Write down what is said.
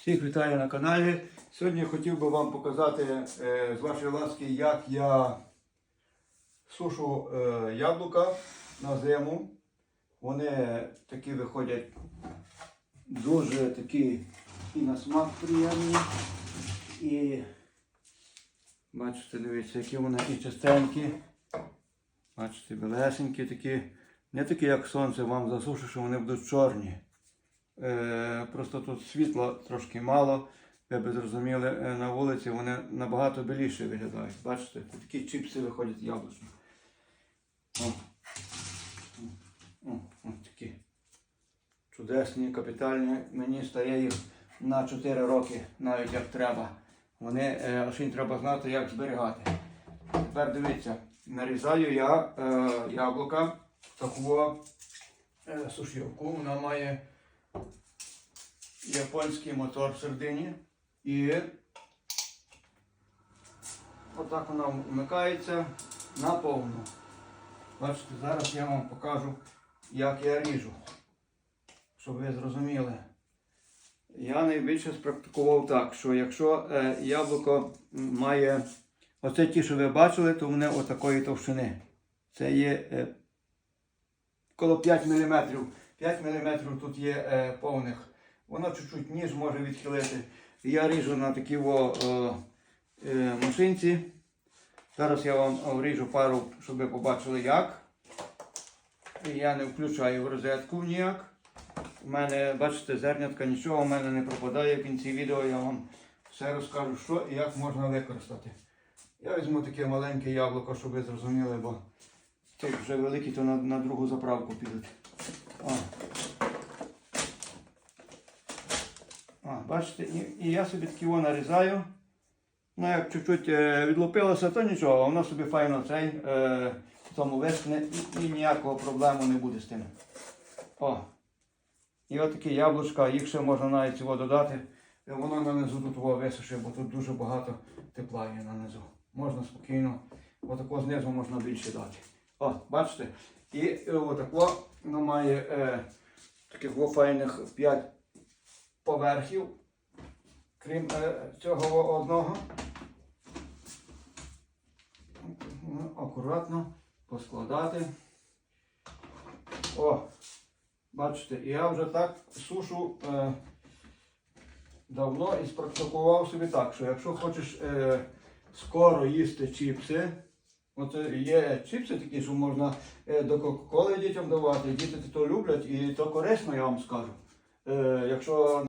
Всіх вітаю на каналі. Сьогодні хотів би вам показати е, з вашої ласки, як я сушу е, яблука на зиму. Вони такі виходять дуже такі і на смак приємні. І бачите, дивіться, які вони і чистенькі. Бачите, білесенькі такі. Не такі, як сонце вам засушить, що вони будуть чорні. Е, просто тут світла трошки мало. Ви б зрозуміли, е, на вулиці вони набагато біліше виглядають. Бачите, такі чіпси виходять яблучні. О. О, о, такі. Чудесні, капітальні. Мені стає їх на 4 роки, навіть як треба. Вони е, лише треба знати, як зберігати. Тепер дивіться, нарізаю я е, яблука таку е, сушівку. Вона має японський мотор всередині. І отак вона вмикається на повну. Бачите, зараз я вам покажу, як я ріжу, щоб ви зрозуміли. Я найбільше спрактикував так, що якщо е, яблуко має оце ті, що ви бачили, то вони отакої товщини. Це є е, коло 5 мм. 5 мм тут є е, повних. Воно чуть-чуть ніж може відхилити. Я ріжу на такій во, е, машинці. Зараз я вам вріжу пару, щоб ви побачили як. Я не включаю в розетку ніяк. У мене, бачите, зернятка нічого у мене не пропадає. В кінці відео я вам все розкажу, що і як можна використати. Я візьму таке маленьке яблуко, щоб ви зрозуміли, бо ці вже великі, то на, на другу заправку підуть. О. О, бачите, і, і я собі такі воно нарізаю. Ну, як чуть-чуть е, відлупилося, то нічого, воно собі файно цей е, тому вискне і, і ніякого проблему не буде з тим. О. І от такі яблучка, їх ще можна навіть цього додати. Е, Воно нанизу тут його висушує, бо тут дуже багато тепла є нанизу. Можна спокійно, отако знизу можна більше дати. О, бачите? І е, отако воно має е, таких файних 5 поверхів, крім е, цього одного. Акуратно поскладати. О, бачите, я вже так сушу е, давно і спрактикував собі так, що якщо хочеш е, скоро їсти чіпси, от є чіпси такі, що можна е, до Кока-Коли дітям давати, діти то люблять і то корисно, я вам скажу. Е, якщо